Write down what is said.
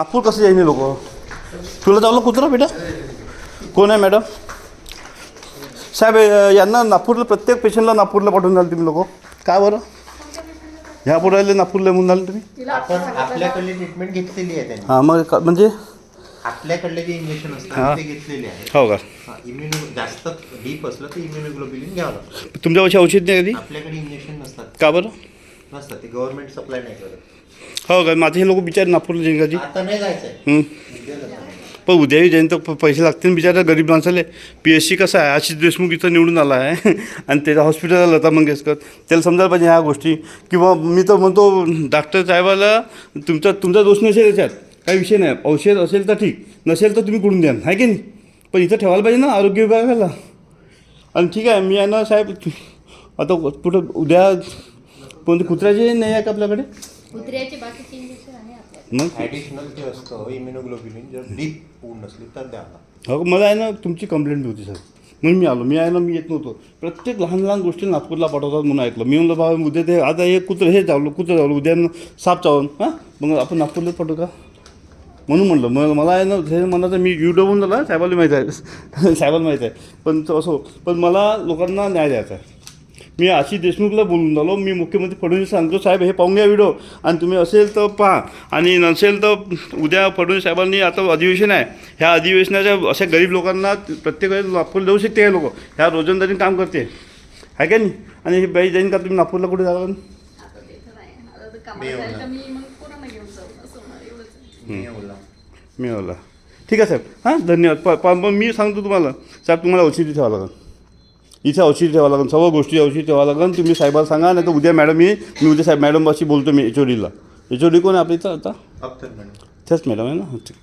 नागपूर कसं जाईन लोक तुला चावलं कुत्रा बेटा? कोण आहे मॅडम साहेब यांना नागपूरला प्रत्येक पेशंटला नागपूरला पाठवून द्याल तुम्ही लोक काय बरं? ह्या पुढे नागपूरला येऊन झालं तुम्ही? आपण आपल्याकडली ट्रीटमेंट घेतलेली आहे त्यांनी. हां मग का- म्हणजे? आपल्याकडले जे इंजेक्शन हा. असतात ते घेतलेले आहे हो का? इम्युनो जास्त डीप असलं तर इम्युनोग्लोबिलिन घ्यावं लागतं. तुमच्यापाशी औषध नाही कधी? आपल्याकडे इंजेक्शन नसतात. का बरं? ते गव्हर्नमेंट सप्लाय नाही करत. हो का? माझे हे लोक बिचारे नागपूरला कधी आता नाही जायचंय. हं. जायचं. पण उद्याही जाईन तर प- पैसे लागतील बिचारा गरीब माणसाले. पी एस सी कसं आहे? आशिष देशमुख इथं निवडून आला आहे. आणि त्याच्या हॉस्पिटलला लता मंगेशकर. त्याला समजायला पाहिजे ह्या गोष्टी. किंवा मी तर म्हणतो डॉक्टर साहेबाला तुमचा तुमचा दोष नसेल याच्यात. काही विषय नाही. औषध असेल तर ठीक. नसेल तर तुम्ही कुठून द्या आहे की नाही? पण इथं ठेवायला पाहिजे ना आरोग्य विभागाला. आणि ठीक आहे मी आहे ना साहेब आता कुठं उद्या कोणते कुत्र्याचे नाही आहे का आपल्याकडे? कुत्र्याचे बाकीचे इंजेक्शन आहे आपल्याकडे. मग? ॲडिशनल जे असतं इम्युनोग्लोबिलिन जर डीप पूर्ण नसली तर हो मला आहे ना तुमची कंप्लेंट होती सर म्हणून मी आलो. मी आहे ना मी येत नव्हतो. प्रत्येक लहान लहान गोष्टी नागपूरला पाठवतात म्हणून ऐकलं. मी म्हणलं बाबा उद्या ते आता हे कुत्रं हे चावलं कुत्रं चावलं. उद्या न साप चावून हां? मग आपण नागपूरलाच पाठवू का? म्हणून म्हणलं मग मला आहे ना हे म्हणाचं मी युट्यूबहून झाला साहेबाला माहीत आहे. साहेबाला माहीत आहे. पण तो असो पण मला लोकांना न्याय द्यायचा आहे. मी आशिष देशमुखला बोलून झालो. मी मुख्यमंत्री फडणवीस सांगतो साहेब हे पाहून घ्या व्हिडिओ आणि तुम्ही असेल तर पहा. आणि नसेल तर उद्या फडणवीस साहेबांनी आता अधिवेशन आहे. ह्या अधिवेशनाच्या अशा गरीब लोकांना प्रत्येक वेळेस नागपूर देऊ शकते हे लोक. ह्या रोजंदारी काम करते. आहे का नाही? आणि ही बाई जाईन का? तुम्ही नागपूरला कुठे बोलला मिळवला ठीक आहे साहेब. हां धन्यवाद. पण मी सांगतो तुम्हाला. साहेब तुम्हाला औषधी ठेवावं लागेल. इथे औषधी ठेवावं लागेल सर्व गोष्टी औषधी ठेवावं लागेल. तुम्ही साहेबाला सांगा नाही तर उद्या मॅडम ये मी उद्या साहेब मॅडमपाशी बोलतो मी एच ओ डीला एच ओ डी कोण आहे आपल्या इथं आता? मॅडम. तेच मॅडम आहे ना? ठीक.